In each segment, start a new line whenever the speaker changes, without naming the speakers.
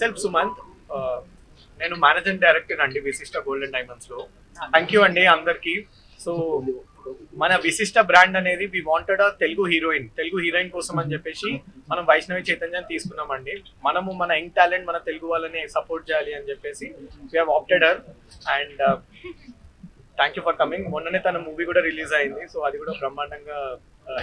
Self Sumanth uh, నేను managing director అండి Vishishta golden డైమండ్స్లో. Thank you అండి అందరికి. సో మన విశిష్ట బ్రాండ్ అనేది we wanted a Telugu heroine Telugu heroine కోసం అని చెప్పేసి మనం వైష్ణవి చైతన్యం తీసుకున్నామండి మనము మన యంగ్ టాలెంట్ మన తెలుగు వాళ్ళని సపోర్ట్ చేయాలి అని చెప్పేసి we have opted her and thank you for coming మొన్ననే తన మూవీ కూడా రిలీజ్ అయింది సో అది కూడా బ్రహ్మాండంగా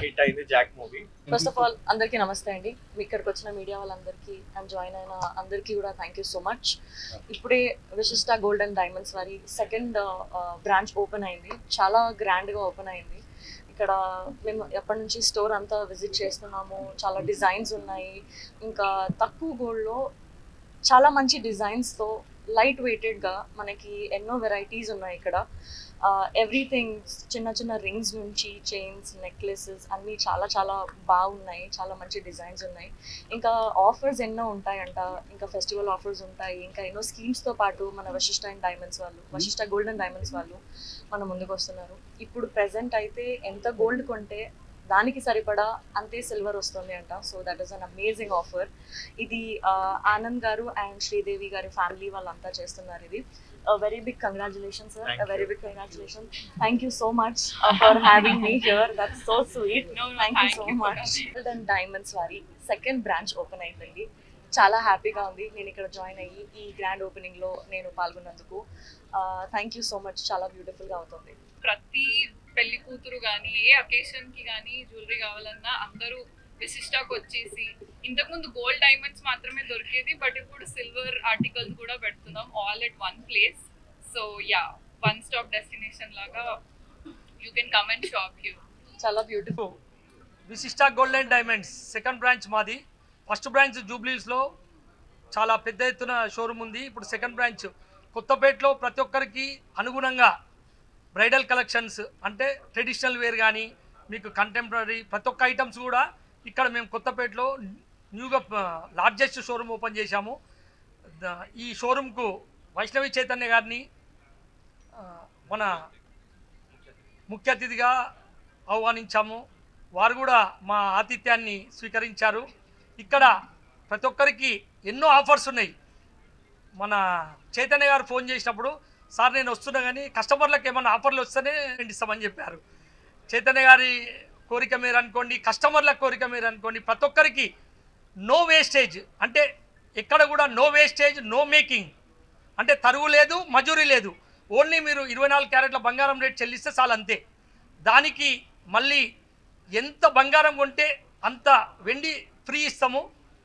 హిట్ అయింది Jack movie.
First of all అందరికీ నమస్తే అండి. మీ ఇక్కడికి వచ్చిన మీడియా వాళ్ళందరికీ అండ్ జాయిన్ అయిన అందరికీ కూడా థ్యాంక్ యూ సో మచ్ ఇప్పుడే విశిష్ట గోల్డ్ అండ్ డైమండ్స్ వారి సెకండ్ బ్రాంచ్ ఓపెన్ అయింది. చాలా గ్రాండ్గా ఓపెన్ అయింది. ఇక్కడ మేము ఎప్పటి నుంచి స్టోర్ అంతా విజిట్ చేస్తున్నాము. చాలా డిజైన్స్ ఉన్నాయి. ఇంకా తక్కువ గోల్డ్లో చాలా మంచి డిజైన్స్తో లైట్ వెయిటెడ్గా మనకి ఎన్నో వెరైటీస్ ఉన్నాయి ఇక్కడ. ఎవ్రీథింగ్ చిన్న చిన్న రింగ్స్ నుంచి చైన్స్ నెక్లెసెస్ అన్నీ చాలా చాలా బాగున్నాయి. చాలా మంచి డిజైన్స్ ఉన్నాయి. ఇంకా ఆఫర్స్ ఎన్నో ఉంటాయంట. ఇంకా ఫెస్టివల్ ఆఫర్స్ ఉంటాయి. ఇంకా ఎన్నో స్కీమ్స్తో పాటు మన వశిష్ట అండ్ డైమండ్స్ వాళ్ళు వశిష్ట గోల్డ్ అండ్ డైమండ్స్ వాళ్ళు మన ముందుకు వస్తున్నారు. ఇప్పుడు ప్రెసెంట్ అయితే ఎంత గోల్డ్ కొంటే దానికి సరిపడా అంతే సిల్వర్ వస్తుంది అంట so that is an amazing offer ఇది ఆనంద్ గారు అండ్ శ్రీదేవి గారి ఫ్యామిలీ వాళ్ళంతా చేస్తున్నారు ఇది. Very big congratulation sir
Thank
very big congratulation thank you so much for having me here that's so sweet
No, no,
thank you
thank
so
you for
much and diamonds వారి second branch open అయిందండి చాలా హ్యాపీగా ఉంది. నేను ఇక్కడ join అయ్యి ఈ grand ఓపెనింగ్లో నేను పాల్గొన్నందుకు. థ్యాంక్ యూ సో మచ్ చాలా బ్యూటిఫుల్గా అవుతుంది.
ప్రతి పెళ్ళి కూతురు కానీ ఏ అకేషన్కి కానీ జ్యువెలరీ కావాలన్నా అందరూ విశిష్టాకు వచ్చేసి ఇంతకుముందు గోల్డ్ డైమండ్స్ మాత్రమే దొరికేది బట్ ఇప్పుడు సిల్వర్ ఆర్టికల్స్ కూడా పెడుతున్నాం all at one place so yeah one stop destination లాగా you can come and shop you
చాలా beautiful
Vishishta gold and diamonds second branch మాది. ఫస్ట్ బ్రాంచ్ జూబ్లీస్లో చాలా పెద్ద ఎత్తున షోరూమ్ ఉంది. ఇప్పుడు సెకండ్ బ్రాంచ్ కొత్తపేటలో ప్రతి ఒక్కరికి అనుగుణంగా బ్రైడల్ కలెక్షన్స్ అంటే ట్రెడిషనల్ వేర్ కానీ మీకు కంటెంపరీ ప్రతి ఒక్క ఐటమ్స్ కూడా ఇక్కడ మేము కొత్తపేటలో న్యూగా లార్జెస్ట్ షోరూమ్ ఓపెన్ చేశాము. ఈ షోరూమ్కు వైష్ణవి చైతన్య గారిని మన ముఖ్య అతిథిగా ఆహ్వానించాము. వారు కూడా మా ఆతిథ్యాన్ని స్వీకరించారు. ఇక్కడ ప్రతి ఒక్కరికి ఎన్నో ఆఫర్స్ ఉన్నాయి. మన చైతన్య గారు ఫోన్ చేసినప్పుడు సార్ నేను వస్తున్నా కానీ కస్టమర్లకు ఏమైనా ఆఫర్లు వస్తేనే ఇస్తామని చెప్పారు. చైతన్య గారి కోరిక మీరు అనుకోండి కస్టమర్ల కోరిక మీరు అనుకోండి ప్రతి ఒక్కరికి నో వేస్టేజ్ అంటే ఎక్కడ కూడా నో వేస్టేజ్ నో మేకింగ్ అంటే తరువు లేదు మజూరీ లేదు. ఓన్లీ మీరు ఇరవై నాలుగు క్యారెట్ల బంగారం రేట్ చెల్లిస్తే చాలు అంతే. దానికి మళ్ళీ ఎంత బంగారం కొంటే అంత వెండి ఫ్రీ ఇస్తాము.